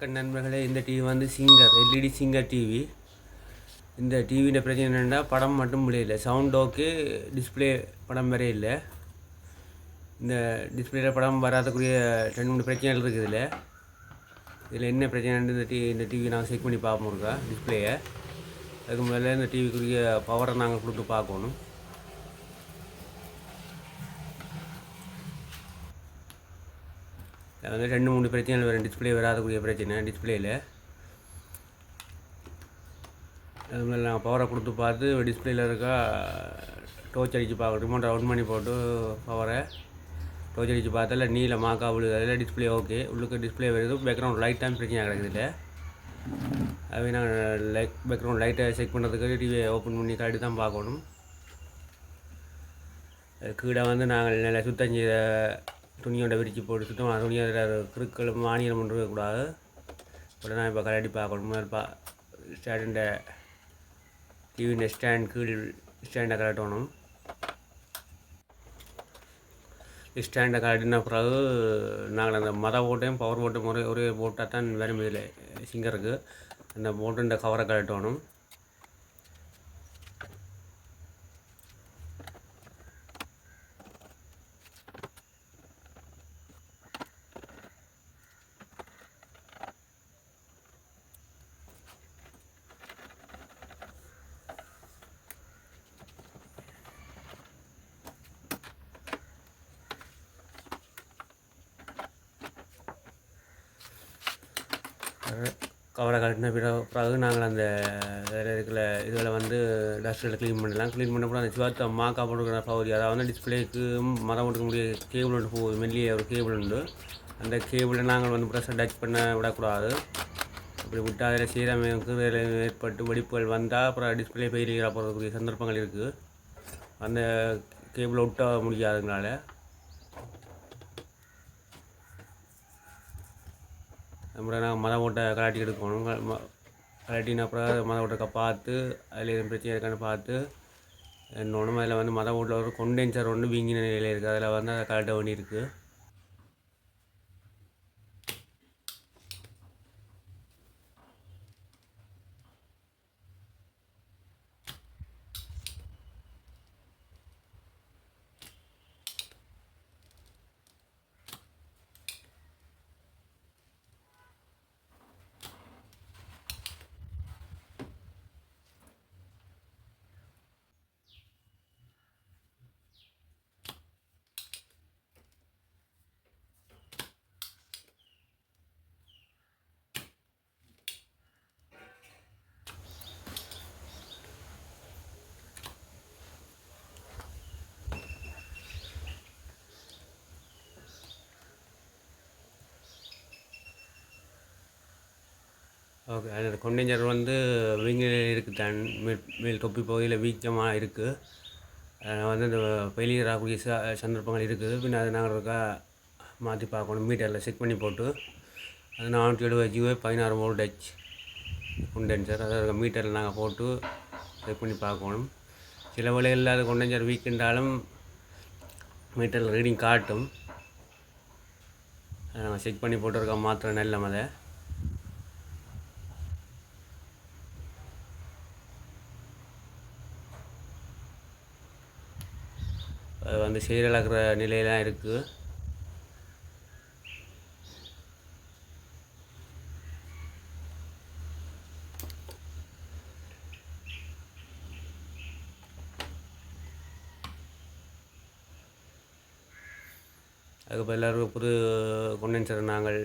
வணக்கம் நண்பர்களே இந்த டிவி வந்து சிங்கர் எல்இடி சிங்கர் டிவி இந்த டிவியின் பிரச்சனை என்னென்னா படம் மட்டும் முடியல சவுண்ட் ஓகே டிஸ்பிளே படம் வரைய இல்லை. இந்த டிஸ்பிளேயில் படம் வராதக்கூடிய ரெண்டு மூணு பிரச்சனைகள் இருக்குது இதில். இதில் என்ன பிரச்சனைன்னு இந்த டிவி இந்த டிவி நாங்கள் செக் பண்ணி பார்ப்போம் இருக்கா? டிஸ்பிளேயை அதுக்கு முதல்ல இந்த டிவிக்குரிய பவரை நாங்கள் கொடுத்து பார்க்கணும். வந்து ரெண்டு மூணு பிரச்சனைகள் வரும். டிஸ்பிளே வராதக்கூடிய பிரச்சனை டிஸ்பிளேயில் அது மாதிரி நான் பவரை கொடுத்து பார்த்து டிஸ்பிளேயில் இருக்கா டோர்ச் அடித்து பார்க்க ரிமோட்டை அவுட் பண்ணி போட்டு பவரை டோர்ச் அடித்து பார்த்தால நீல மாக்கா விழுது. அதில் டிஸ்பிளே ஓகே உள்ளுக்கு டிஸ்பிளே வருது. பேக்ரவுண்ட் லைட் தான் பிரச்சனை கிடக்குது இல்லை. அதுவே நாங்கள் லைட் பேக்ரவுண்ட் லைட்டை செக் பண்ணுறதுக்கு டிவியை ஓப்பன் பண்ணி காட்டி தான் பார்க்கணும். கீழே வந்து நாங்கள் நல்லா சுத்தம் செய்த துணியோட விரித்து போட்டு அது துணியோட கிருக்கள் மானியம் கொண்டு இருக்கக்கூடாது. இப்போ இப்போ கலட்டி பார்க்கணும். முதல்ல பா ஸ்டாண்டுண்ட டிவியின் ஸ்டாண்ட் கீழ் ஸ்டாண்டை கலட்டணும் ஸ்டாண்டை கலட்டின பிறகு நாங்கள் அந்த மத போட்டையும் பவர் போட்டையும் ஒரே ஒரே போட்டால் தான் வரும் இதில் சிங்கருக்கு. அந்த போட்டுன்ற கவரை கலட்டணும் கவரை கட்டின பிறகு பிறகு நாங்கள் அந்த வேறு இருக்கிற இதில் வந்து டஸ்ட்டில் க்ளீன் பண்ணலாம். க்ளீன் பண்ணப்போ அந்த சிவத்த அம்மா போட்டுக்கிற பகுதி அதாவது வந்து டிஸ்பிளேக்கு மரம் கொடுக்க முடிய கேபிள் ஒன்று போகுது. மெல்லிய ஒரு கேபிள் உண்டு. அந்த கேபிளை நாங்கள் வந்து ப்ரெஷ்ஷை டச் பண்ண விடக்கூடாது. அப்படி விட்டால் அதில் சீரமைப்பு ஏற்பட்டு வெடிப்புகள் வந்தால் அப்புறம் டிஸ்பிளே பெயிலியர் போகிறதுக்குரிய சந்தர்ப்பங்கள் இருக்குது அந்த கேபிளை விட்ட முடியாதுங்களால அப்புறம் நான் மத ஓட்டை கலாட்டி எடுக்கணும். கலாட்டின அப்புறம் மத ஓட்டை பார்த்து அதில் எதுவும் பிரச்சனை இருக்கான்னு பார்த்து இன்னொன்று அதில் வந்து மத ஓட்டில் ஒரு கொண்டென்சர் ஒன்று வீங்கின நிலையில் இருக்குது அதில் வந்து அதை கலட்ட வேண்டியிருக்கு. ஓகே அதில் கொண்டேஞ்சர் வந்து விங்கில் இருக்குது தன் மேல் மேல் தொப்பி பகுதியில் வீக்கமாக இருக்குது வந்து இந்த ஃபெயிலியர் ஆகக்கூடிய ச சந்தர்ப்பங்கள் இருக்குது. பின்ன அதை நாங்கள் இருக்கா மாற்றி பார்க்கணும் மீட்டரில் செக் பண்ணி போட்டு. அது நானூற்றி எழுபது ஜிஓ பதினாறு வோல்டேஜ் கொண்டென்சர் அதை மீட்டரில் நாங்கள் போட்டு செக் பண்ணி பார்க்கணும். சில வழிகளில் அது கொண்டென்சர் வீக்குன்றாலும் மீட்டரில் ரீடிங் காட்டும். அதை நாங்கள் செக் பண்ணி போட்டிருக்கோம் மாத்திரை நல்ல அதை. வந்து செயலிழக்கிற நிலையெல்லாம் இருக்குது அதுக்கப்புறம் எல்லோரும் புது கொண்டென்சரை நாங்கள்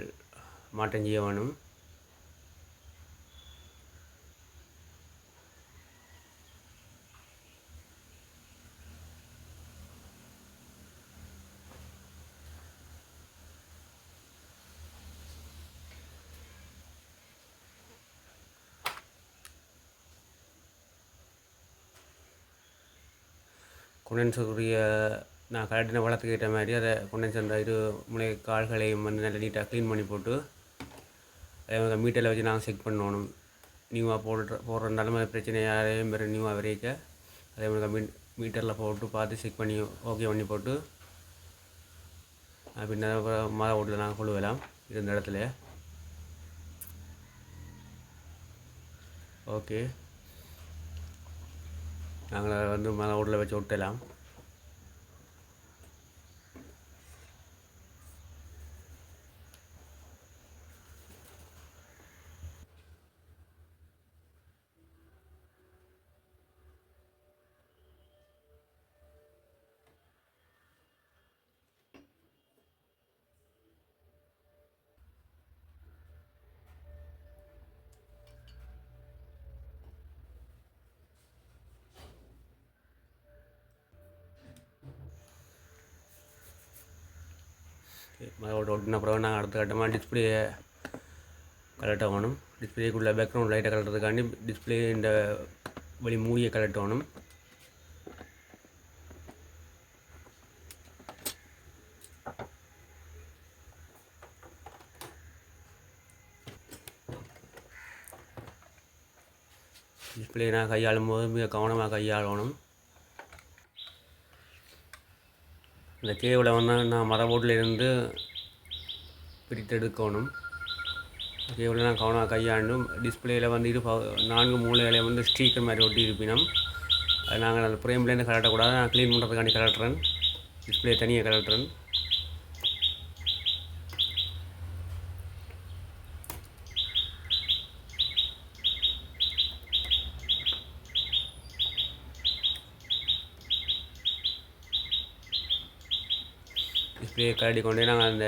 மாற்றம் செய்ய வேணும் கொண்டென்சருடைய நான் கலட்டின வளத்துக்கு ஏற்ற மாதிரி அதை கொண்டென்சர் அந்த இரு முனை கால்களையும் வந்து நல்லா நீட்டாக க்ளீன் பண்ணி போட்டு அதை மீட்டரில் வச்சு நாங்கள் செக் பண்ணணும். நியூவாக போடுற போடுறதுனாலும் அது பிரச்சனை யாரையும் வேறு நியூவாக விரைக்க. அதே மாதிரி மீ மீட்டரில் போட்டு பார்த்து செக் பண்ணி ஓகே பண்ணி போட்டு பின்ன மர ஓட்டில் நாங்கள் கொள்ளுவலாம் இருந்த இடத்துல. ஓகே நாங்கள் வந்து மன ஓட்டில் வச்சு விட்டலாம் அதோட ஒட்டின பிறகு நாங்கள் அடுத்த கட்டமாக டிஸ்பிளேயை கலெக்ட் ஆகணும் டிஸ்பிளேக்குள்ளே பேக்ரவுண்ட் லைட்டை கலட்டுறதுக்காண்டி டிஸ்பிளே இந்த வழி மூடியை ஆகணும் டிஸ்பிளே நான் கையாளும் போது மிக கவனமாக கையாளணும் இந்த கேபிளை வந்து நான் மரபோட்டில் இருந்து பிரித்தெடுக்கணும் கேபிளை நான் கவனமாக கையாண்டும். டிஸ்பிளேயில் வந்து இரு நான்கு மூலைகளை வந்து ஸ்டீக்கர் மாதிரி ஒட்டி இருப்பினோம் அது நாங்கள் அந்த ஃப்ரேம்லேருந்து கலட்டக்கூடாது. நான் க்ளீன் பண்ணுறதுக்காண்டி கலட்டுறேன். டிஸ்பிளே தனியாக கலட்டுறேன். அப்படியே கரடி கொண்டு நாங்கள் அந்த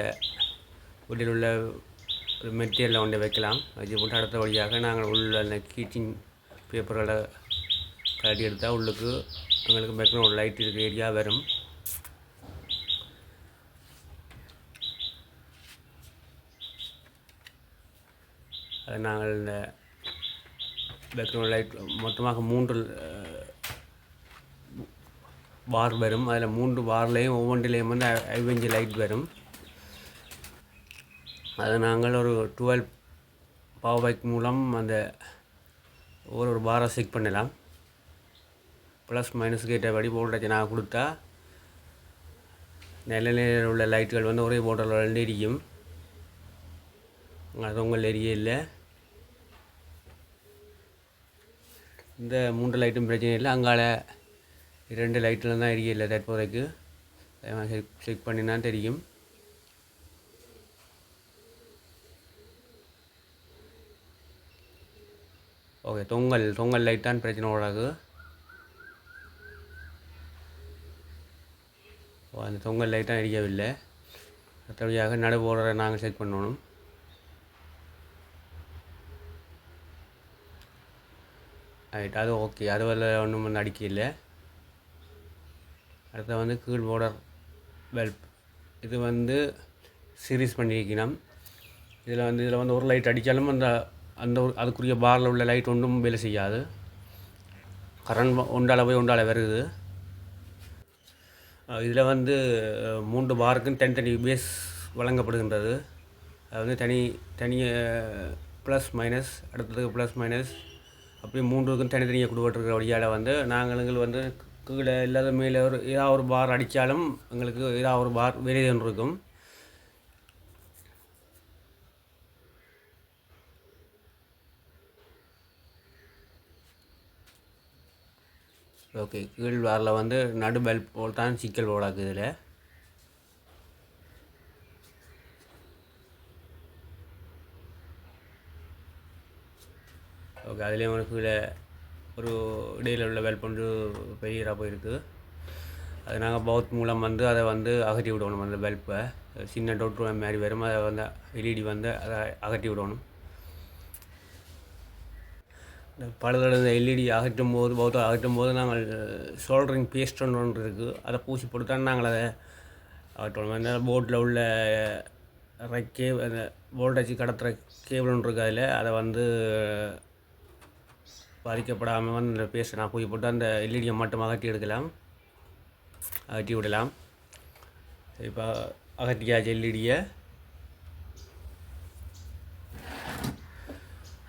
உள்ளில் உள்ள ஒரு மெட்டீரியலில் கொண்டு வைக்கலாம். வச்சு போட்டு அடுத்த வழியாக நாங்கள் உள்ள அந்த கீச்சிங் பேப்பர்களை கரடி எடுத்தால் உள்ளுக்கு எங்களுக்கு பேக்ரவுண்ட் லைட் இருக்க ஏரியா வரும். அது நாங்கள் இந்த பேக்ரவுண்ட் லைட் மொத்தமாக மூன்று பார் வரும். அதில் மூன்று பார்லேயும் ஒவ்வொன்றிலையும் வந்து ஐ- ஐவஞ்சு லைட் வரும். அதை நாங்கள் ஒரு டுவெல் பவர் பைக் மூலம் அந்த ஒரு ஒரு பாரை செக் பண்ணலாம். ப்ளஸ் மைனஸ் கேட்டபடி போல்டேஜ் நான் கொடுத்தா நில நிலையில் உள்ள லைட்டுகள் வந்து ஒரே போர்டரில் ரெண்டு எரியும். அது உங்கள் எரிய இல்லை. இந்த மூன்று லைட்டும் பிரச்சனை இல்லை. அங்கால இரண்டு லைட்டில் தான் எரியல தற்போதைக்கு. செக் பண்ணினா தெரியும். ஓகே தொங்கல் தொங்கல் லைட் தான் பிரச்சனை ஓடாது ஓ அந்த தொங்கல் லைட் தான் எரியவில்லை. மற்றபடியாக நடு போடுற நாங்கள் செக் பண்ணணும். ரைட் அது ஓகே அது வரல ஒன்றும் வந்து அடுத்து வந்து கீழ் போர்டர் பல்ப் இது வந்து சீரீஸ் பண்ணியிருக்கணும் இதில் வந்து இதில் வந்து ஒரு லைட் அடித்தாலும் அந்த அந்த ஒரு அதுக்குரிய பாரில் உள்ள லைட் ஒன்றும் வேலை செய்யாது. கரண்ட் ஒன்றால் போய் ஒன்றால் வருது. இதில் வந்து மூன்று பாருக்கும் தனித்தனி பேஸ் வழங்கப்படுகின்றது. அது வந்து தனி தனி ப்ளஸ் மைனஸ் அடுத்ததுக்கு ப்ளஸ் மைனஸ் அப்படியே மூன்றுக்கும் தனித்தனியாக கொடுக்கப்பட்டிருக்கிற வழியால் வந்து நாங்கள் வந்து கீழே இல்லாத மேலே ஒரு ஏதாவது ஒரு பார் அடித்தாலும் எங்களுக்கு ஏதாவது ஒரு பார் வெளியே ஒன்று இருக்கும் ஓகே கீழ் வாரில் வந்து நடு பல்ப் போல் தான் சிக்கல் போடாக்கு இதில் ஓகே அதுலேயும் ஒரு கீழே ஒரு இடையில உள்ள பல்ப் பெரியராக போயிருக்கு. அது நாங்கள் பௌத் மூலம் வந்து அதை வந்து அகற்றி விடணும் அந்த பல்பை சின்ன டோட்ரு மாதிரி வரும். அதை வந்து எல்இடி வந்து அதை அகற்றி விடணும். இந்த பழுதடைந்த எல்இடி அகற்றும் போது பௌத்த அகற்றும் போது நாங்கள் சோல்டரிங் பேஸ்ட் ஒன்று இருக்குது அதை பூசி போட்டு நாங்கள் அதை அகற்றணும் அந்த போட்டில் உள்ள கே அந்த வோல்டேஜ் கடத்துகிற கேபிள் ஒன்று இருக்குது அதில். அதை வந்து பாதிக்கப்படாமல் வந்து அந்த நான் பூசி போட்டு அந்த எல்இடியை மட்டும் அகற்றி எடுக்கலாம். அகற்றி விடலாம். இப்போ அகற்றியாச்சு எல்இடியை.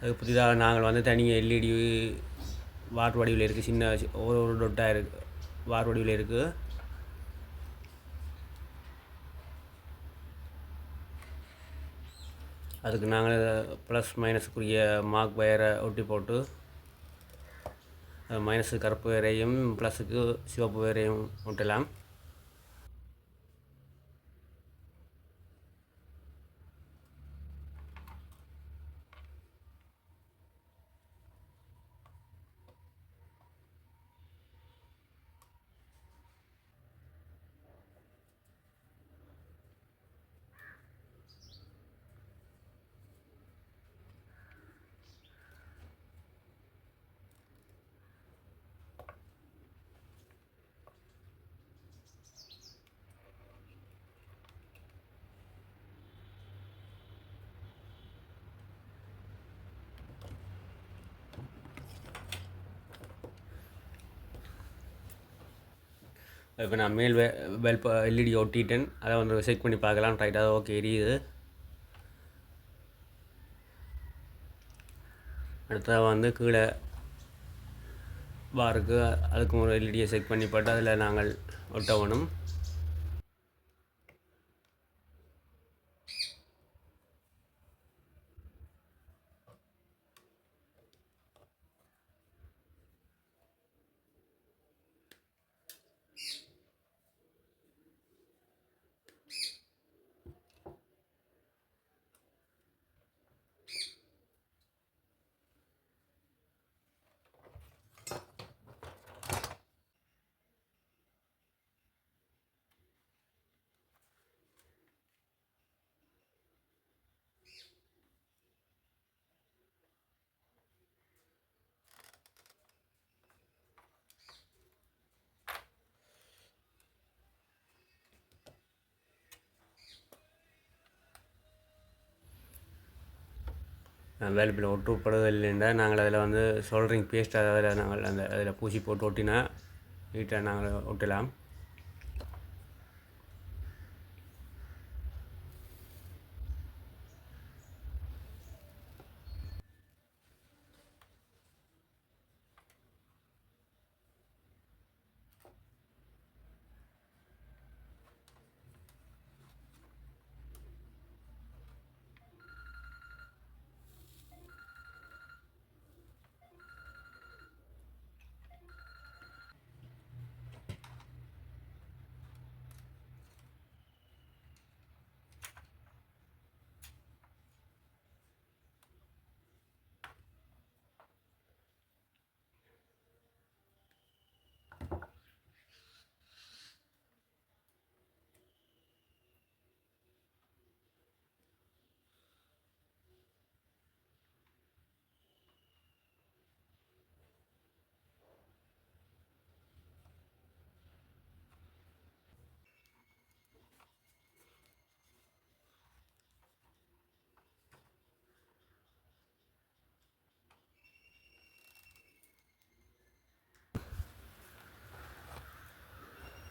அது புதிதாக நாங்கள் வந்து தனியாக எல்இடி வாட் வடிவில் இருக்குது சின்ன ஒரு ஒரு டொட்டாக இருக்குது வாட் வடிவில் இருக்குது அதுக்கு நாங்கள் ப்ளஸ் மைனஸுக்குரிய மார்க் வயரை ஒட்டி போட்டு மைனஸு கருப்பு வேறையும் ப்ளஸுக்கு சிவப்பு வேறையும் ஒட்டலாம் இப்போ நான் மேல் வே வெல் எல்இடி ஒட்டிட்டேன் அதை வந்து செக் பண்ணி பார்க்கலாம் ரைட்டாக ஓகே எரியுது அடுத்ததாக வந்து கீழே பாருக்கு அதுக்கும் ஒரு எல்இடியை செக் பண்ணி போட்டு அதில் நாங்கள் ஒட்டவணும் வேல்பில் ஒட்டுப்படுவதில்லைண்டா நாங்கள் அதில் வந்து சோல்ட்ரிங் பேஸ்ட் அதாவது நாங்கள் அந்த அதில் பூசி போட்டு ஒட்டினா நீட்டாக நாங்கள் ஒட்டலாம்.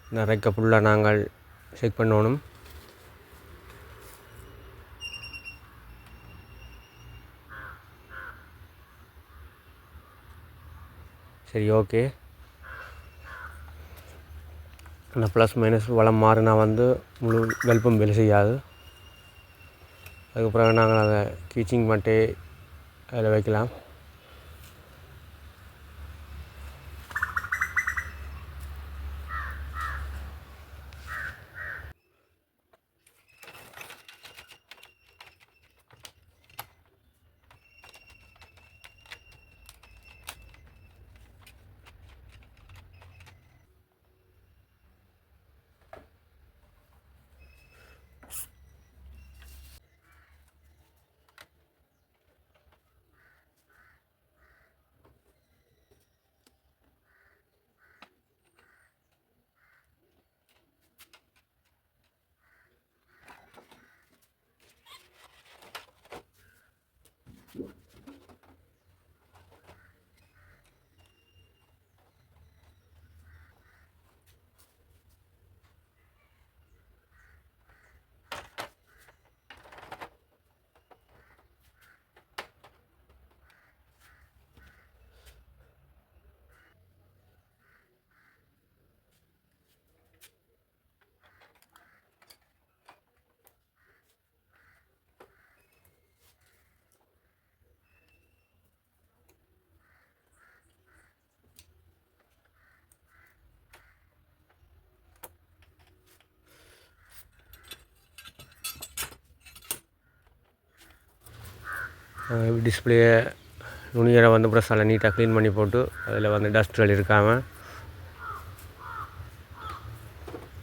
நிறைய ஃபுல்லாக நாங்கள் செக் பண்ணணும். சரி ஓகே அந்த ப்ளஸ் மைனஸ் வளம் மாறினா வந்து முழு வெல்பம் வேலை செய்யாது. அதுக்கப்புறம் நாங்கள் அதை கீச்சிங் மட்டே அதில் வைக்கலாம். டிஸ்பிளேயே நுனியரை வந்து ப்ரெஸ்ஸால் நீட்டாக க்ளீன் பண்ணி போட்டு அதில் வந்து டஸ்ட்கள் இருக்காமல்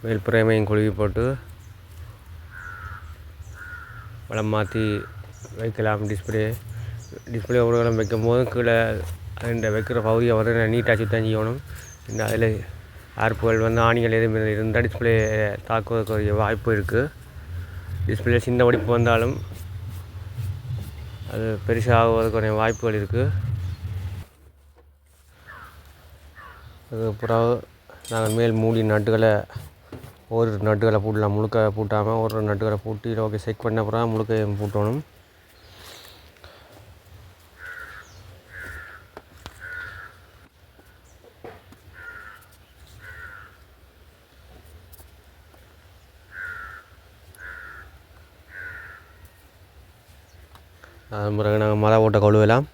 மேல் பிரேமையும் கழுவி போட்டு வளம் மாற்றி வைக்கலாம். டிஸ்பிளே டிஸ்பிளே ஒரு வைக்கும் போது கீழே இந்த வைக்கிற பகுதியை வந்து நீட்டாக சுத்தம் செய்யணும். இந்த அதில் ஆர்ப்புகள் வந்து ஆணிகள் எதுவும் இருந்தால் டிஸ்பிளே தாக்குவதற்குரிய வாய்ப்பு இருக்குது டிஸ்பிளே சின்ன வடிப்பு வந்தாலும் அது பெருசாகுவதற்குரிய வாய்ப்புகள் இருக்குது அது பிறகு நாங்கள் மேல் மூடி நட்டுகளை ஒரு நட்டுகளை பூட்டலாம். முழுக்க பூட்டாமல் ஒரு நட்டுகளை பூட்டி ஓகே செக் பண்ண பிறகு முழுக்க பூட்டணும். அதன் பிறகு நாங்கள் மர ஓட்டை கழுவலாம்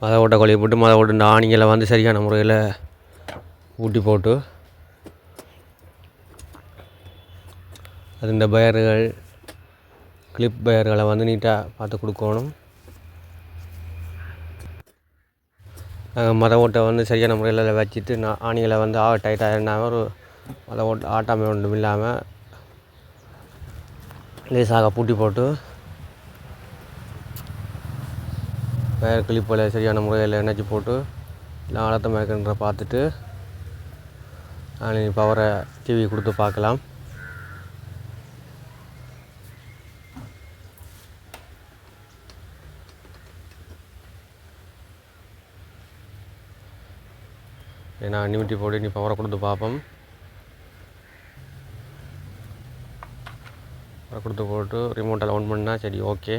மத ஓட்டை கொலையை போட்டு மத ஓட்டு இந்த ஆணிகளை வந்து சரியான முறையில் ஊட்டி போட்டு அது இந்த பயர்கள் கிளிப் பயர்களை வந்து நீட்டாக பார்த்து கொடுக்கணும். நாங்கள் மத ஓட்டை வந்து சரியான முறையில் வச்சுட்டு நான் ஆணிகளை வந்து ஆ டைட்டாக இருந்தாமல் ஒரு மத ஓட்டை ஆட்டாமை ஒன்றும் இல்லாமல் லேசாக பூட்டி போட்டு வயர் கிளிப்பில் சரியான முறையில் இணைச்சி போட்டு எல்லாம் அழுத்தமாக இருக்குன்ற பார்த்துட்டு நான் பவரை டிவி கொடுத்து பார்க்கலாம். ஏன்னா நிமிட்டி போட்டு நீ பவரை கொடுத்து பார்ப்போம். பவரை கொடுத்து போட்டு ரிமோட்டில் ஆன் பண்ணால் சரி ஓகே